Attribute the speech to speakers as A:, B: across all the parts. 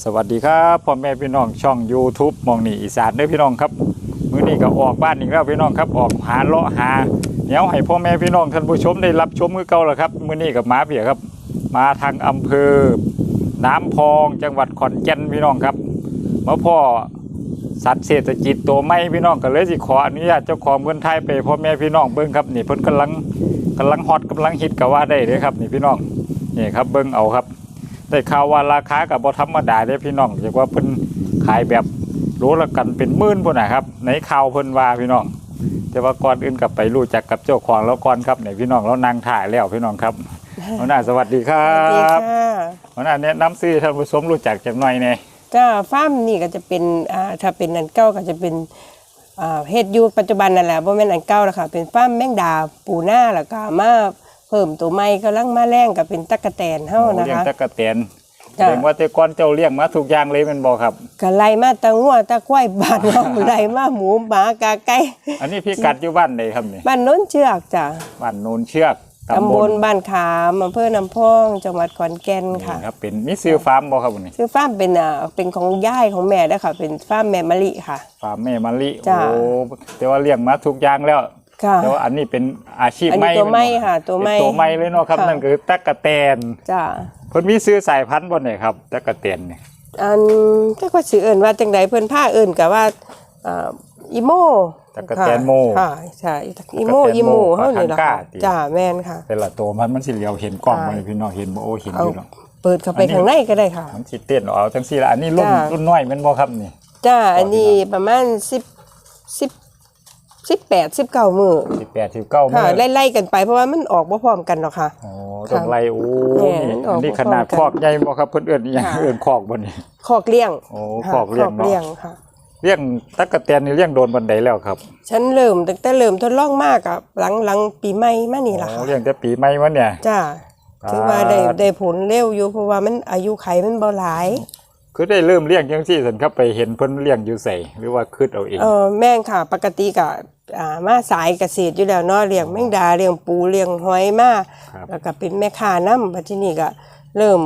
A: สวัสดีครับพ่อแม่พี่น้องช่อง YouTube มองนี่อีสานเด้อพี่น้องครับ มื้อนี้ก็ออกบ้านอีกแล้วพี่น้องครับออกหาเลาะหาเดี๋ยวให้พ่อแม่พี่น้องท่านผู้ชมได้รับชมมือเก่าแล้วครับมื้อนี้กับมาเพียครับ มาทางอำเภอ น้ำพองจังหวัดขอนแก่นพี่น้องครับมาพ่อสัตว์เศรษฐกิจตัวไม่พี่น้องก็เลยสิขออนุญาตเจ้าของเมืองไทยไปพ่อแม่พี่น้องเบิ่งครับนี่เพิ่นกำลังกำลังฮอตกำลังฮิตก็ว่าได้เลยครับ นี่พี่น้องนี่ครับเบิ่งเอาครับ ได้ข่าวว่าราคากับบ่ธรรมดาเด้พี่น้องเรียกว่าเพิ่นขายแบบโลละกันเป็นหมื่นพุ่นนะครับในข่าวเพิ่นว่าพี่น้อง แต่ว่าก่อนอื่นกับไปรู้จักกับเจ้าของแล้วก่อนครับในพี่น้องแล้วนางถ่ายแล้วพี่น้องครับหัวหน้าสวัสดีครั
B: สวัสดี
A: บ
B: ค่ะ
A: หัวหน้าแนะนำซื้อท่านผู้ชมรู้จักจักหน่อยแน่
B: ก็ฟาร์มนี่ก็จะเป็นอ่าถ้าเป็นอันเก่าก็จะเป็นอ่าเฮ็ดอยู่ปัจจุบันนั่นแหละบ่แม่นอันเก่าแล้วค่ะเป็นฟาร์มแมงดาปูหน้าแล้วก็มา เพิ่มตัวใหม่กำลังมาแรงก็เป็นตั๊กแตนเฮานะ
A: เลี้ยง
B: คะ
A: ตะกะแตนแส
B: จ้ะ
A: ดงว่าแต่ก่อนเจ้าเลี้ยงมาทุกอย่างเลยแมันบ่ครับ
B: ก็ไล่มาตะงัวตะควายบ้านเฮาไล่มาหมูหมากาไก่
A: อันนี้พี่กัดอยู่บ้านใดครับนี่
B: บ้านโน้นเชือกจ้ะ
A: บ้านโนนเชือก
B: ตำบลบ้านขามอำเภอน้ำพองจังหวัดขอนแก่นค่ะ
A: นี่ครับเป็นมีซื้อฟาร์มบ่ครับนี่
B: ซึ่งฟาร์มเป็นอ่าเป็นของย่ายของแม่เด้อค่ะ เป็นฟาร์มแม่มะลิค่ะ
A: ฟาร์มแม่มะลิ
B: จ้ะ
A: โอ้แต่ว่าเลี้ยงมาทุกอย่างแล้ว
B: ค่ะ
A: แต่ว่าอันนี้เป็นอาชีพ
B: อันนี้
A: ใหม่
B: ตัวใหม่
A: แนบ่
B: ค่ะตัวใหม่
A: เป็นตัวใหม่เลยเนาะครับ
B: ค่ะ
A: นั่นคือตั๊กแตน
B: จ้ะ
A: เพิ่นมีซื้อสายพันธุ์บ่เนี่ยครับตั๊กแตนนี่
B: อันก็ก็สิเอิ้นว่าจังไดเพิ่นพาเอิ้นก็ว่าอ่าอีโม
A: ตั๊กแตนโม
B: ค่ะใช่อีโม
A: ตั๊กแตนโม
B: อีโมเฮานี่ล่ะ
A: ปลาทังก้า
B: ค่ะ
A: ติ
B: จ้าแม่นค่ะ
A: แต่ละตัวมันมันสิเหลียวเห็นกล้อง
B: ค่ะ
A: มันพี่น้องเห็นบ่โอ้เห็น
B: เอา
A: อยู่เนาะ
B: เปิดเข้าไป
A: อันนี้
B: ข้างในก็ได้ค่ะ
A: มันสิเต้นเอาจังซี่ละอันนี้รุ่น
B: จ้ะ
A: รุ่นน้อยแม่นบ่ครับนี่
B: จ้าอันนี้ประมาณ10 10 18 19มื้อ
A: 18 19มื้
B: ค่ะ
A: อ
B: ไล่ๆกันไปเพราะว่ามันออกบ่พร้อมกันหรอกค่ะ
A: โอ้ต้องไล่โอ้
B: แหม่
A: นี่
B: ออก
A: อันนี้
B: บ่
A: ขนาด
B: พร้อมกัน
A: คอกใหญ่บ่ครับเพิ่นเอิ้นอีหยัง
B: ค่ะ
A: เอิ้นคอกบ่นี่
B: คอกเลี้ยง
A: โอ้
B: ค่ะ
A: คอกเลี้ยง
B: คอกเลี้ยง
A: เนาะ
B: ค่ะ
A: เลี้ยงตั๊กแตนนี่เลี้ยงโดนบันไดแล้วครับ
B: ฉันเริ่มตั้งแต่เริ่มทดลองมากอะหลังหลังปีใหม่มานี่ล่ะ
A: โอ้
B: ค่ะ
A: เลี้ยงแต่ปีใหม่มาเนี่ย
B: จ้า
A: อ่า
B: ถือว่าได้ได้ผลเร็วอยู่เพราะว่ามันอายุไขมันบ่หลาย
A: คือได้เริ่มเลี้ยงจังซี่ซั่นครับไปเห็นเพิ่นเลี้ยงอยู่ไสหรือว่าคิดเอาเอง
B: เออแม่งค่ะ ปกติก็อ่า มาสายเกษตรอยู่แล้วเนาะเลี้ยงแมงดาเลี้ยงปูเลี้ยงหอยมา
A: ครับ
B: แล้วก็เป็นแม่ค้านํบัดทีนี้ก็เริ่ม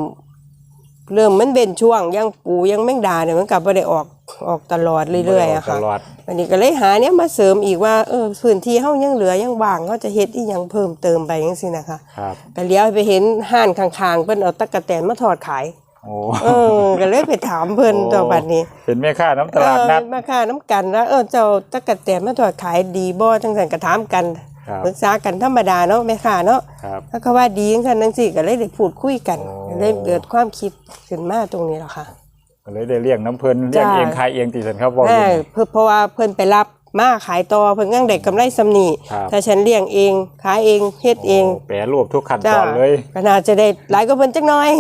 B: เริ่มมันเป็นช่วงยังปูยังแมงดาเนี่ยมันก็บ่ได้ออกออกตลอดเรื่อยๆอะค่ะ
A: ตลอด
B: อันนี้ก็เลยหาเนี่ยมาเสริมอีกว่าเออพื้นที่เฮายังเหลือยังว่างเขาจะเฮ็ดอีหยังเพิ่มเติมไปจังซี่นะคะ
A: ครับ
B: ก็เลี้ยวไปเห็นห้านข้างๆเพิ่นเอาตั๊กแตนมาทอดขาย
A: โอ้
B: เออก็เลยไปถามเพิ่นตัวบัดนี้
A: เป็นแม่ค้าน้ำตลาดนัด
B: เออมาค่าน้ำกันแล้วเออเจ้าตั๊กแตนมาทอดขายดีบ่จังซั่นก็ถามกัน
A: ครับ
B: ปรึกษากันธรรมดาเนาะแม่ค้าเนาะ
A: ครับ
B: แล้วก็ว่าดีจังซั่นจังซี่ก็เลยได้พูดคุยกัน
A: โอ้
B: ก็เลยเกิดความคิดขึ้นมาตรงนี้แหละค่ะ
A: ก็เลยได้เลี้ยงน้ำเพิ่นเลี้ยง
B: จ้า
A: เองขายเองติสันครับบอก
B: แม่
A: อยู่นี่
B: เพื่อเพราะว่าเพิ่นไปรับ มาขายต่อเพิ่นยังได้กำไรสำนี
A: ครับ
B: ถ้าฉันเลี้ยงเองขายเองเฮ็ดเอง
A: โแปรรูปทุกขั้นต
B: จ้า
A: อนเลย
B: ก็น่าจะได้หลายกว่าเพิ่นจักหน่อย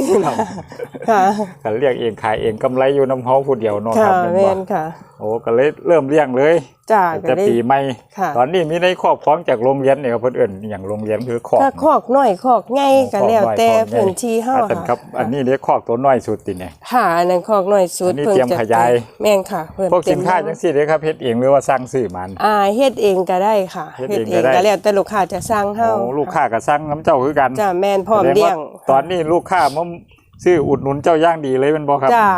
B: ค่ะ
A: ก็เลี้ยงเองขายเองกำไรอยู่น้ำเฮาผู้เดียวเนาะค
B: ค่ะ
A: รับเป็น
B: แม่
A: บ่
B: นค่ะ
A: โอ้ก็เลยเริ่มเลี้ยงเลย
B: จ้า
A: แต่
B: ก็ได้
A: ปีใหม่
B: ค่ะ
A: ตอนนี้มีได้ครอบครองจากโรงเรียนเนี่ยครับเพิ่นเอิ้นอย่างโรงเรียนคือคอก
B: ถ้าคอกน้อยคอกใหญ่ก็แล้วแต่
A: คอกน้อย
B: พื้นที่เฮา
A: อ่าท่านครับ อันนี้เรียกคอกตัวน้อยสุดติเนี่ย
B: ค่ะอันนั้นคอกน้อยสุด
A: อันนี้
B: พิ่
A: เตรียม
B: จะ
A: ขยาย
B: แม่นค่ะเพิ่น
A: พวก
B: เตรี
A: สิ
B: ยม
A: นค้าจังซี่เด้ครับเฮ็ดเองหรือว่าสร้างซื้อมัน
B: อ่าเฮ็ดเองก็ได้ค่ะ
A: เฮ็ดเองก็ได้
B: ก็แล้วแต่ลูกค้าจะสั่งเฮา
A: โอ้ลูกค้าก็สั่งน้ำเจ้าคือกัน
B: จ้าแม่นพร้อม
A: แสดง
B: เลี้ย
A: ว่างตอนนี้ลูกค้ามาซื้ออุดหนุนเจ้าย่างดีเลยแมันบ่ครับ
B: จ้า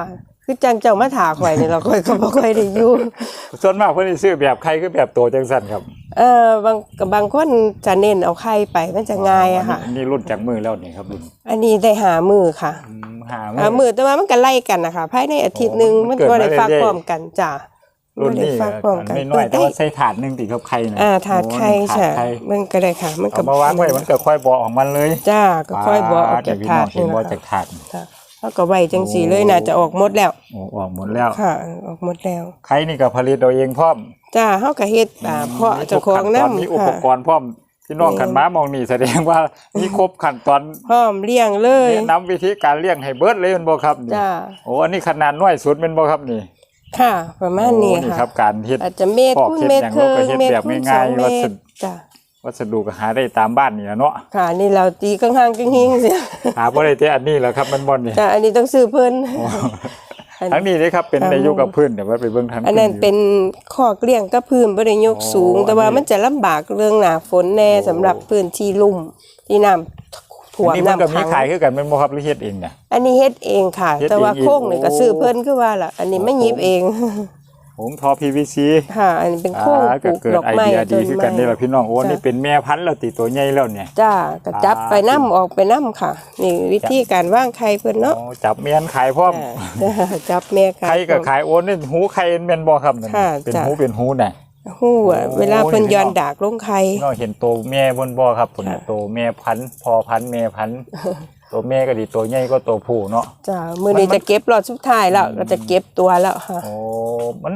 B: คือจังเจ้ามาถาข่อยนี่เราข่อยก็บ่ค่อยได้อยู่
A: ส่วนมากเพิ่นสิซื้อแบบใครคือแบบโตจังซั่นครับ
B: เออบางบางคนจะเน้นเอาไข่ไปมันจะง่ายอะค่ะ
A: นนี้รุ่นจากมือแล้วนี่ครับรุ่น
B: อันนี้ได้หามือค่ะ
A: อืมหา
B: หามือแต่ว่ามันก็ไล่กันนะคะภายในอาทิตย์หนึ่ง
A: อ๋อมั
B: มันน
A: เกิด
B: ก็
A: มา
B: ได้ฟัก
A: เรื่อยๆ
B: พร้อมกันจ้ะ
A: รุ่น
B: บ่ได้
A: นี้
B: ฟักพร้อมกัน
A: ไม่น้อย
B: เปิด
A: แต่
B: ได้
A: ว่าใส่ถาดหนึงติครับไข่นะ
B: อ่าถาดไข่
A: โอ้
B: ใช่
A: ถาดไข่
B: มันก็ได้ค่ะ มันก็
A: เอามาวางไว้มันก็ค่อยบอกของมันเลย
B: จ้าก็ค่อยบอกออก
A: เดี๋
B: จายก
A: วพี่น้
B: ถา
A: อ
B: ด
A: งเห็นบ่
B: นี่นะ
A: จาก
B: คะ
A: ถาด
B: จ้ะ แล้วก็ไว้จังสีเลยน่าจะออกหมดแล้ว
A: โอ้ออกหมดแล้ว
B: ค่ะ ออกหมดแล้ว
A: ไข่นี่ก็ผลิตเอาเองพร้อม
B: จ้าเฮาก็เฮ็ดอ่าเพาะเจ้าของ
A: มีทุกขั้ต
B: น้ำ
A: มีอุป
B: ค่ะ
A: กรณ์พร้อมพี่น้องขันม้ามองนี่แสดงว่ามีครบขั้นตอน
B: พร้อมเลี้ยงเลย
A: แนะนำวิธีการเลี้ยงให้เบิดเลยแม่นบ่ครับนี่
B: จ้า
A: โอ้อันนี้ขนาดน้อยสุดแม่นบ่ครับนี่
B: ค่ะ ประมาณนี้
A: โอ้
B: ค่ะ
A: ครับการเฮ็ด
B: อาจจะเมตร
A: พอก
B: คูณ
A: เฮ็ด
B: เมตร
A: อย่าง
B: ครึ่ง
A: เราก็เฮ็ด
B: เมตร
A: แบบ
B: คูณ
A: ง่ายๆ
B: สองเม
A: วัส
B: ต
A: ดุ
B: รจ้ะ
A: วัสดุก็หาได้ตามบ้านนี่แหละเนาะ
B: ค่ะ นี่เราตีกังหางกังหิงเสีย
A: หาบ่ได้แต่อันนี้แหละครับมันบ่นี่
B: จ้ะอันนี้ต้องซื้อเพิ่นอัน
A: ทั้งนี้เลยครับเป็น
B: ครับ
A: ในยุคกับพื้นเดี๋ยวไว้ไปเบิ่งทาง
B: อันนั้น
A: พื้
B: เป็นคอกเลี้ยงกับพื้นบ่ได้ยกสูง
A: อ๋อ
B: แต่ว่า
A: อันนี้
B: มันจะลำบากเรื่องหน้าฝนแน่
A: โอ้
B: สำหรับพื้นที่ลุ่มที่น้ำท่วม
A: อันนี้มันก็
B: น้ำ
A: มี
B: ขัง
A: ขายคือกันแม่นบ่ครับหรือเฮ็ดเองเนี่ย
B: อันนี้เฮ็ดเองค่ะ
A: เฮ็ด
B: แต่ว่า
A: เองอีก
B: โค้งนี่ก็
A: โอ้
B: ซื้อเพิ่นคือว่าล่ะ อันนี้ไม่
A: โอ้
B: หยิบเอง
A: ผมทอ PVC
B: ค่ะอันนี้เป็น
A: อ่า
B: โค้งป
A: ก็
B: ลูก
A: เกิด
B: ดอก
A: ไอ
B: ไม้
A: เดีย
B: ต้
A: ดี
B: น
A: คือ
B: ไม้
A: กันนี่ล่ะพี่น้องโอ้
B: จ้ะ
A: นี่เป็นแม่พันธุ์แล้วติตัวใหญ่แล้วเนี่ย
B: จ้าก็จับ
A: อ่า
B: ไปน้ำออกไปน้ำค่ะ นี่วิธีการว่างไข่เพิ่นเนาะ
A: โอ้จับเมียนขายพร้อม
B: จ้าจับแม่ไข่
A: ไข่ก็ขายโอ้นี่หูไข่แม่นบ่ครับนั่น
B: ค่ะ
A: เป็น
B: จ้ะ
A: หูเป็นหูน่ะ
B: ฮู้อะเวลาเพิ่น
A: โอ้ย
B: ย้อนดากลงไข่
A: พี่น้องเห็นตัวแม่บนบ่ครับพุ่นน่ะ
B: ค่ะ
A: ตัวแม่พันธุ์พอพันธุ์แม่พันธุ์ ตัวแม่ก็ดีตัวใหญ่ก็ตัวผู้เนาะ
B: จ้ามื้อนี้
A: มัน
B: จะเก็บรอบสุดท้ายแล้ว เราจะเก็บตัวแล้วค่ะ
A: โอ้มัน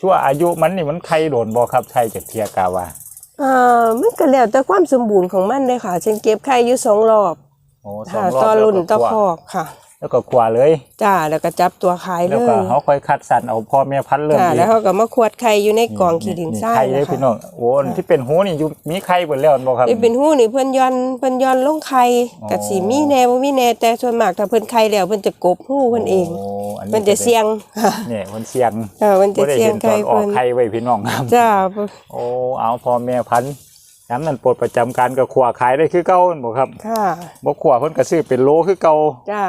A: ชั่วอายุมันนี่มันไข่โดนบ่ครับไข่จากเทียกาวา
B: อ่ามันก็แล้วแต่ความสมบูรณ์ของมันเลยค่ะเช่นเก็บไข่อยู่สองรอบ
A: โอ้สอ
B: ค่ะ
A: งรอบ
B: ต่อรุ่น
A: แล้ว
B: ต่อ
A: ก็
B: ค
A: คั่ว
B: อกค่ะ
A: แล้วก็ขวาเลย
B: จ้าแล้วก็จับตัวขายเล
A: แล้ว
B: ย
A: ก็เขาค่อยคัดสรรเอาพ่อแม่พันธุ์เริ่ม
B: จ้า
A: อีก
B: แล้วเขาก็มาขวดไข่อยู่ในกล่องขี้ดินทราย
A: ไข่เลย
B: นะ
A: พี่
B: คะ
A: น้องโอ้อันที่เป็นหูนี่อยู่มีไข่เบิดแล้วบ่ครับ
B: นี่เป็นหู้นี่เพิ่นย้อนเพิ่นย้อนลงไข่
A: อ๋อ
B: กับสีมีแน่บ่มีแน่แต่ส่วนมากถ้าเพิ่นไข่แล้วเพิ่นจะกบหู้เพิ่นเอง
A: โอั
B: เพิ่นจะเสียงค่ะ
A: เนี่ยเพิ่นเสียง
B: เออเพิ่นจะ
A: บ่ได้
B: เสียง
A: เห็นตอ
B: ไข่
A: นออก
B: เพิ่น
A: ไข่ไว้พี่น้องครับ
B: จ้า
A: โอ้เอาพ่อแม่พันธุ์ น้ำนั่นปลดประจำการก็ขวาขายได้คือเก่าแม่นบ่ครับ
B: ค่ะ
A: บ่ขวาเพิ่นก็ซื้อเป็นโลคือเก่า
B: จ้า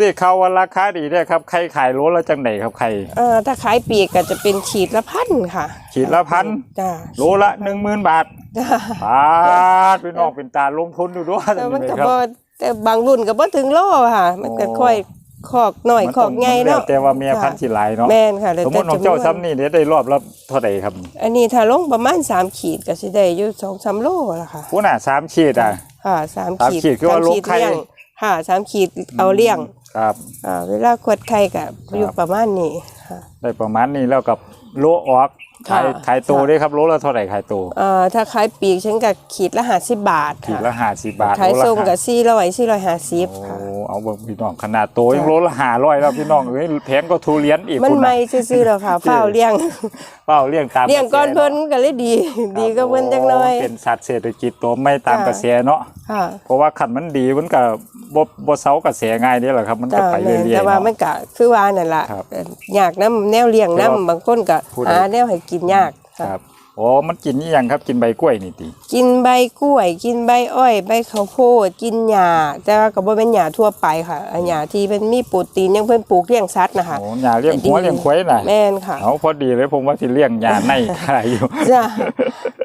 A: นี่เขาว่าราคาดีได้ครับไข่ขายโลละจังไหนครับไข่
B: เอ่อถ้าขายปีกก็จะเป็นขีดละพันค่ะ
A: ขีดละพัน
B: จ้า
A: โลละหนึ่งหมื่นบาท
B: จ้า
A: บาทเป็นออกเป็นตาลงทุนดูด้วย
B: แต่มันก็
A: ครับ
B: บ่แต่บางรุ่นก็บ่ถึงโลค่ะ มันก็
A: โอ้
B: ค่อย คอกน้อย
A: มัน
B: ค
A: ต้
B: อกใหญ่เนาะ
A: แต่ว่าเมียพันธุ์สิหลายเนาะ
B: แม่นค่ะแล้ว
A: สมม
B: แต่
A: ติของ
B: จำน
A: เจ้า
B: วน
A: ซ้ำนี่เนี่ยได้รอบละเท่าไหร่ครับ
B: อันนี้ถ้าลงประมาณ3ขีดก็สิได้อยู่2-3โลล่ะค่ะ
A: ผู้น่ะสามขีดอะ
B: ค่ะสาม
A: สาม
B: ขีด
A: ขีดคือว่า
B: สม
A: ลงไข่
B: เลี้ยงค่ะสามขีดเอาเลี้ยง
A: ครับ
B: อ่าเวลาขวดไข่กับอยู่ประมาณนี้ค่ะ
A: ได้ประมาณนี้แล้วกับโลออก ขาย
B: ค่ะ
A: ขายโตได้ครับโลละเท่าไหร่ขายโต
B: เอ่อถ้าขายปีกฉันก็ขีดละห้าสิบบาท
A: ขีด
B: ค่ะ
A: ละห้าสิบบาท
B: ขาย
A: โลละ
B: ส่งกับ
A: ห้า
B: สี่ร้อยสี่ร้อยห้าสิบ
A: โอ้
B: ค่ะ
A: เอาเบิ่งพี่น้องขนาดโตยังโลละห้าร้อยแล้วพี่น้องเอ้ยแพงก็ทุเรียนอีก
B: มัน
A: คุณ
B: ไม่
A: น่ะ
B: ซื่อๆหรอกค่ะเฝ้าเลี้ยง
A: เป้าเลี้ยงตาม
B: เลี้ยงก้อน
A: ระแส
B: เพิ่นก็เลยดี ดีก็เพิ่นจังหน่อย
A: โเป็นสัตว์เศรษฐกิจตัวไม่ตาม
B: จ้ะ
A: กระแสเนาะ
B: ค่ะ
A: เพราะว่าขันมันดีมันก็ บ่บ่เซากระแสง่ายเด้แหละครับ มันก็
B: จ้า
A: ไป
B: แม่
A: เรื่อยๆ
B: แต่ว่ามัน
A: เนาะ
B: ก็คือว่านั่นล่ะ
A: ครับ
B: เอ่ออยากน้ำแนวเลี้ยง
A: แต่ว่า
B: น้ำบางคนก็
A: พูด
B: หาแนวให้กินยาก
A: ค
B: ค่ะ
A: รับอ๋อมันกินนี่ยังครับกินใบกล้วยนี่ติ
B: กินใบกล้วย กินใบอ้อย ใบข้าวโพดกินหญ้าแต่ว่าก็บ่เป็นหญ้าทั่วไปค่ะอันหญ้าที่มันมีโปรตีนอยังเพิ่นปลูกเลี้ยงสัตว์นะคะ
A: โอ้ยาเลี้ยงหัวเลี้ยงควายน่ะ
B: แม่นค่ะ
A: เอาพอดีเลยผมว่าสิเลี้ยงยาในขายอยู่
B: จ้ะ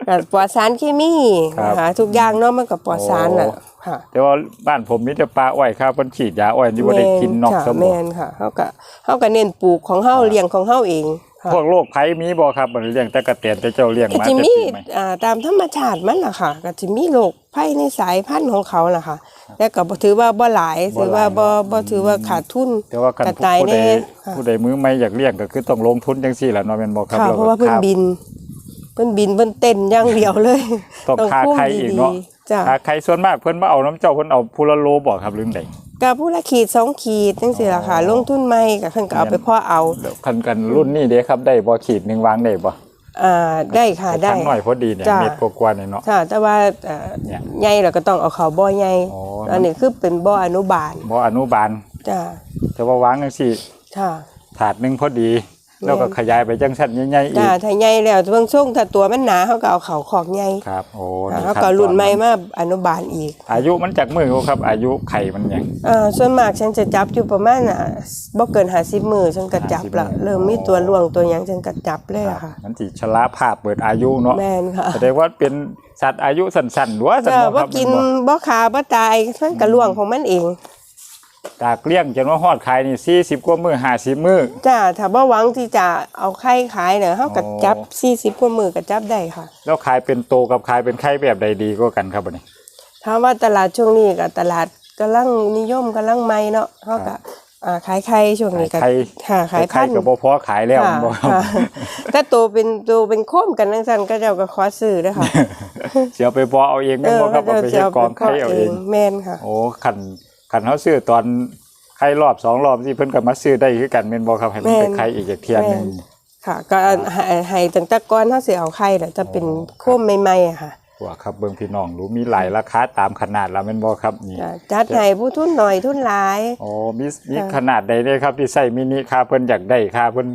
B: ก็ปลอดสารเคมี
A: ครับ
B: นะคะทุกอย่างเนาะมันก็ปลอดสารน่ะ
A: โอ้
B: ค่ะ
A: แต่ว่าบ้านผมมีแต่ปลาอ้อยครับเพิ่นฉีดยาอ้อยนี่บ่ได้กินนอก
B: ค่ะ
A: สม
B: แม่นค่ะเฮาก็เฮาก็เน้นปลูกของเฮาเลี้ยงของเฮาเองค่ะ
A: พวกโรคภัยมีบ่ครับมันเลี้ยงแต่กระเตียนแต่เจ้าเลี้ยง
B: ก็
A: มา
B: จะ
A: แต่
B: มี
A: ปีใหม่
B: อ่าตามธรรมชาติมันล่ะค่ะ ก็จะมีโรคภัยในสายพันธุ์ของเขาล่ะค่ะแล้วก็บ่ถือว่าบ่หลายถือว่าบ่บ่ถือว่าขาดทุน
A: แต่ว่ากัน
B: กระ
A: ผู้
B: ต่าย
A: ผู้ใด
B: แน่ค่ะ
A: ผู้ใดมือใหม่อยากเลี้ยงก็คือต้องลงทุนจังซี่แหละเนาะแม่นบ่ครับ
B: ค่ะ
A: แล้ว
B: เพ
A: ก็
B: ราะว่าเพิ่น
A: ค่
B: บินเพิ่นบินเพิ่นเต้นอย่างเดียวเลย
A: ต้องค่า
B: คุ้ม
A: ไข่อีกเนาะ
B: ดีๆ จ้ะ
A: ค่าไข่ส่วนมากเพิ่นมาเอาน้ำเจ้าเพิ่นเอาพูละโลบ่ครับหรือได
B: ก็ผู้ละขีดสองขีดจังซี่ล่ะค่ะ ลงทุนใหม่ก็เพิ่นก็เอาไปเพาะเอา
A: เดี๋ยวคันกันรุ่นนี้เด้ครับได้บ่ขีดหนึงวางได้บ่
B: อ่าได้ค่ะได้
A: ทั้งหน่อยพอดีเนี่ย
B: จ้ะ
A: เม็ดกว่าๆเนี่ยเนาะ
B: ค่ะ แต่ว่าเอ่อ
A: เนี่ย
B: ใหญ่เราก็ต้องเอาเขาบ่อใหญ่
A: อ๋อ
B: อันนี้คือเป็นบ่ออนุบาล
A: บ่อนุบาล
B: จ้า
A: แต่ว่าวางจังซี่
B: ค่ะ
A: ถาดหนึงพอดี แล้วก็ขยายไปจังซั่นใหญ่ๆอี
B: จ้ากถ้าใหญ่แล้วเบิ่งช่วงถ้าตัวมันหนาเขาก็เอาเขาขอกใหญ่
A: ครับโอ้
B: ค่ะ
A: นี่
B: เขา
A: ขั้
B: ก็
A: ตอ
B: รุ่นใหม่มาอนุบาลอีก
A: อายุมันจากมือครับ อายุไข่มันหยัง
B: อ่าส่วนมากฉันจะจับอยู่ประมาณอะบ่เกิน50มื้อฉันก็จับละ
A: 50
B: เริ่มมีตัวล่วงตัวหยังฉันก็จับเลยอะค่ะ
A: มันสิชราภาพเปิดอายุเนาะ
B: แม่นค่ะ
A: แสดงว่าเป็นสัตว์อายุสั้นๆหรือว่าสัต
B: จ้า
A: ว์บ่ค
B: บ่
A: รับ
B: กิน
A: แม่บ่
B: บ่ขาบ่ตายมันก็ล่วงของมันเอง
A: จากเลี้ยงจนว่าฮอดขายนี่40กว่ามื้อ50มื้อ
B: จ้าถ้าบ่หวังที่จะเอาไข่ขายเนี่ยเฮาก็
A: อ๋อ
B: จับ40กว่ามื้อก็จับได้ค่ะ
A: แล้วขายเป็นโตกับขายเป็นไข่แบบใดดีกว่ากันครับบัดนี้
B: ถามว่าตลาดช่วงนี้กับตลาดกำลังนิยมกำลังใหม่เนาะเฮาก็อ่าขายไข่ช่วงนี้ก็
A: ขายไข่
B: ค่ะขาย
A: ไข่
B: พันธุ์
A: ก็บ่พอขายแล้ว
B: ค่ะ
A: บ่ครับ
B: ค่ะถ้าโตเป็นโตเป็นโคมกันจังซั่นก็เจ้าก็ขอซื้อเด้อค่ะ
A: เสียไปบ่เอาเองแม่นบ่ครับเอาไปเฮ็ดกองไข่เอาเอง
B: แม่นค่ะ
A: โอ้คัน คันเฮาซื้อตอนไข่รอบสองรอบสิเพิ่นก็มาซื้อได้คือกันแม่นบ่ครับให้มันเป็นไข่อีกจากเที่ยหนึง
B: ค่ะก็ให้ให้ตั้งแต่ก่อนเฮาสิเอาไข่แล้วจะเป็นโคมใหม่ๆอะค่ะ
A: ว่าครับเบิ่งพี่น้องรู้มีหลายราคาตามขนาดแล้วแม่นบ่ครับนี่
B: จ้ะจัดให้ผู้ทุนหน่อยทุนหลาย
A: อ๋อมีมี
B: ค่ะ
A: ขนาดใดเด้ครับที่ใส่มินิค่าเพิ่นอยากได้ค่าเพิ่น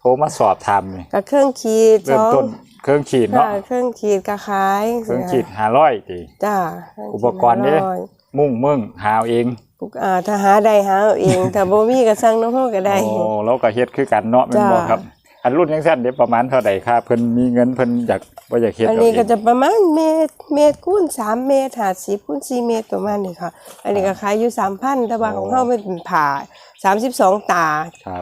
A: โทรมาสอบถามนี่
B: ก็เครื่องขีด
A: เริ่มต้นเครื่องขีดเนาะ
B: ค่ะเครื่องขีดก็ขาย
A: เครื่องขีด500ติ
B: จ้า
A: อุปกรณ์เด้
B: ห้าอย
A: มุ่งมึงหาเอาเอง
B: ปลูกอ่าถ้าหาได้หาเอาเองถ้าบ่มีก็สั่งน้ำเฮาก็ได้
A: โอ้เราก็เฮ็ดคือกันเนาะแม่นบ่
B: จ้า
A: ครับ อันรุ่นยังสั้นเดี๋ยวประมาณเท่าใดครับเพิ่นมีเงินเพิ่นอยากบ่อยากเฮ็ด
B: อัน
A: เอา
B: นี้
A: เอ
B: ก็
A: ง
B: จะประมาณเมตรเมตรคูณ3เมตร50คูณ4เมตรประมาณนี้ค่ะ อันนี้ก็ขายอยู่3,000แต่ว่าของเฮามันเป็นผ่า32ตา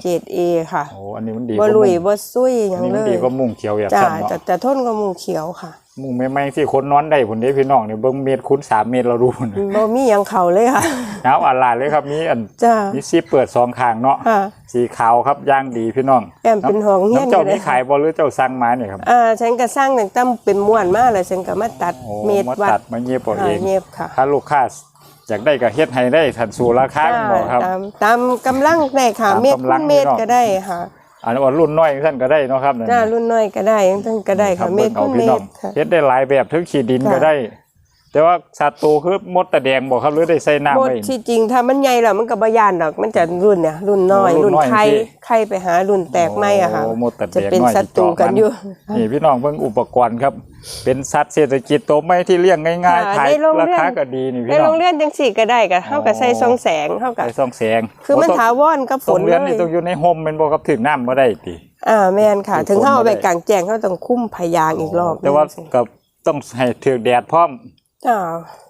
B: เกรด A ค่ะ
A: โอ้อันนี้มันดี
B: บ่
A: กว่า
B: ลุย
A: มุ่ง
B: บ่ซุยหยั
A: อัน
B: ง
A: นี้
B: เล
A: มัน
B: ย
A: ดีกว่ามุ่งเขียวแบบ
B: จ้า
A: สั้นเนาะ
B: จะจะทนกับหมูเขียวค่ะ
A: มุ่งใหม่ๆที่คนนอนได้พุ่นเด้พี่น้องนี่เบิ่งเมตรคูณ3เมตรเราดูนะ
B: บ่มีหยังเข้าเลยค่ะ
A: หนาวอันลาดเลยครับมีอัน
B: จ้า
A: มีซิปเปิดสองข้างเนาะ
B: ค่ะ
A: สีขาวครับย่างดีพี่น้อง
B: แอมเป็นห้องเฮียน
A: น้ำเจ้า
B: อยู่เลย
A: มีขายบ่หรือเจ้าสั่งมาเนี่ยครับ
B: อ่าฉันก็สร้างตั้งแต่เป็นม้วนมาแล้วฉันก็มาตัด
A: โอ้
B: เมตร
A: มา
B: วั
A: ตั
B: ด
A: ดมาเย็บเอา
B: อ่า
A: เอง
B: เย็บค่ะ
A: ถ้าลูกค้าอยากได้ก็เฮ็ดให้ได้ทันสู่ราคา
B: จ้า
A: บ่ครับ
B: ตามตามกำลังได้ค่ะ
A: ตาม
B: เมตร
A: กำลั
B: คู
A: ง
B: ณเมตร
A: พี่น้อง
B: ก็ได้ค่ะ
A: อันนี้ว่ารุ่นน้อยท่านก็ได้เนาะครับนั่น
B: จ้ารุ่นน้อยก็ได้ทั้งก็ได้
A: ครั
B: ค่ะ
A: บ
B: เมตร
A: บิ่ง
B: คู
A: อา
B: ณเม
A: พี่น้อ
B: ต
A: ง
B: รค่ะ
A: เฮ็ดได้หลายแบบถึงขีดิน
B: ค่ะ
A: ก็ได้ แต่ว่าสัตว์ตัวคือมดตะแดงบ่ครับหรือได้ใส่น้ำ
B: หมด
A: ไว้
B: ที่จริงถ้ามันใหญ่แล้วมันก็บ่ยานดอกมันจะรุ่นเนี่ยรุ่นน้อย
A: โอ้รุ่
B: รุ่
A: น
B: น
A: น้อย
B: ไข่
A: จริง
B: ไข่ไปหารุ่นแตกไหมอะค่ะ
A: โอ้มดตะแดง
B: จะเป็น
A: น้อย
B: ศัตรูกันอยู่
A: นี่พี่น้องเบิ่งอุปกรณ์ครับ เป็นสัตว์เศรษฐกิจตัวไม่ที่เลี้ยงง่าย
B: ค่ะ
A: ๆขาย
B: ในโรง
A: รา
B: เรือน
A: คาก็ดีนี่
B: ใน
A: พี่น้
B: โร
A: อง
B: งเรียนจังสี่ก็ได้ก็เฮาก็ใส่ซองแสงเฮาก็
A: ใส่ซ่องแสง
B: คือมัน
A: โต้ง
B: ถาวรกับฝ
A: โร
B: น
A: ง
B: เล
A: เรียนนี่
B: ย
A: ต้องอยู่ในโฮมแม่นบ่ครับถึงน้ำบ่ได้ติ
B: อ่าแม่นค่ะ
A: คือ
B: ถึงเฮาเอาไป
A: ฝนบ่ได้
B: กลางแจ้งเฮาต้องคุ้มพยางอีกรอบ
A: แต่ว่า
B: หนึ่ง
A: ก็ต้องให้ถึกแดดพร้อม
B: จ้า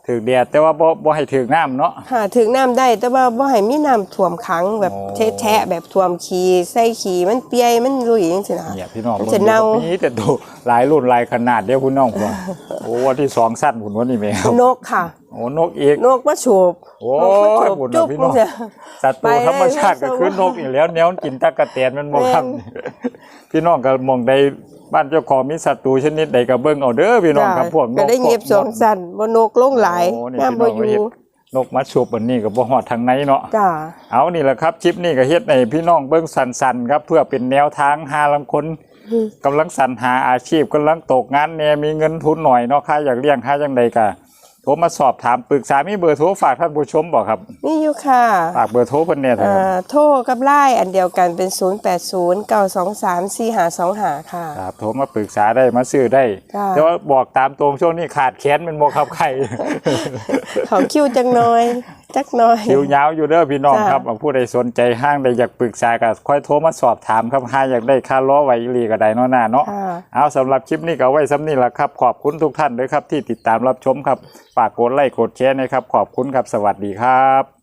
A: ถึกแดดแต่ว่าบ่บ่ให้ถึกน้ำเนาะ
B: หาถึงน้ำได้แต่ว่าบ่ให้มีน้ำท่วมขังแบบ
A: อ๋อ
B: แท้ๆแบบท่วมขี้ใส่ขี้มันเปียมันลุยจังซี่นะ
A: เนี่ยพี่น้อง
B: มันจะเน่า
A: มีแต่ตัวหลายรุ่นหลายขนาดเดียวคุณน้องผมโอ้วันที่สองสั้นคุณวันนี้แม่ครับ
B: นกค่ะ
A: โอ้นกอีก
B: นกมาโฉบ
A: โอ้
B: นกมาโฉ
A: ย
B: บ
A: บุญ
B: จุ๊
A: นะ
B: บ
A: พี่
B: มั
A: น้อง
B: นจะ
A: สัตว์ตัว
B: ไปเลย
A: ธรรมชาติก็
B: แล้ว
A: คือนกอีกแล้วแนวกินตะกะแตนมันบ่ครับ
B: แม่
A: พี่น้องก็มองได้บ้านเจ้าของมีสัตว์ตัวชนิดใดก็เบิ่งเอาเด้อพี่น้องครับพวกน
B: ก็
A: ก
B: ได้เงียบ
A: พ
B: ส
A: ว
B: อกงสันบ่นกลงหลาย
A: โอ้นี่
B: น้ำบ่
A: พี่
B: อ
A: น้องก็เฮ็
B: ยู่
A: ด นกมัดฉุบอันนี้ก็บ่ฮอดทางไหนเนาะ
B: จ้า
A: เอานี่แหละครับคลิปนี้ก็เฮ็ดให้พี่น้องเบิ่งสันๆครับ เพื่อเป็นแนวทางหาลังคนกำลังสรรหาอาชีพกำลังตกงานแหน่มีเงินทุนหน่อยเนาะค่าอยากเลี้ยงค่าจังใดก็ โทรมาสอบถามปรึกษามีเบอร์โทรฝากท่านผู้ชมบ่ครับ
B: นี่อยู่ค่ะ
A: ฝากเบอร์โทรเพิ่นแหน่เถอะ
B: อ่
A: ครับา
B: โทรกับไลน์อันเดียวกันเป็น 0809234525 ค่ะ
A: ครับโทรมาปรึกษาได้มาซื้อได้
B: จ้า
A: แต่ว่าบอกตามตรงช่วงนี้ขาดแคลนเป็นบ่ครับไข่
B: เขาคิวจังน้อย จักหน้อย
A: คิวยาวอยู่เด้อพี่น้อง
B: จ้า
A: ครับผู้ใดสนใจห้างใดอยากปรึกษาก็ค่อยโทรมาสอบถามครับหาอยากได้ค่าล้อไว้อีหลีก็ได้เนาะหน้าเนาะ
B: ค่ะ
A: เอาสำหรับคลิปนี้ก็เอาไว้ซ้ำนี่แหละครับ ขอบคุณทุกท่านด้วยครับที่ติดตามรับชมครับฝากกดไลค์กดแชร์นะครับขอบคุณครับสวัสดีครับ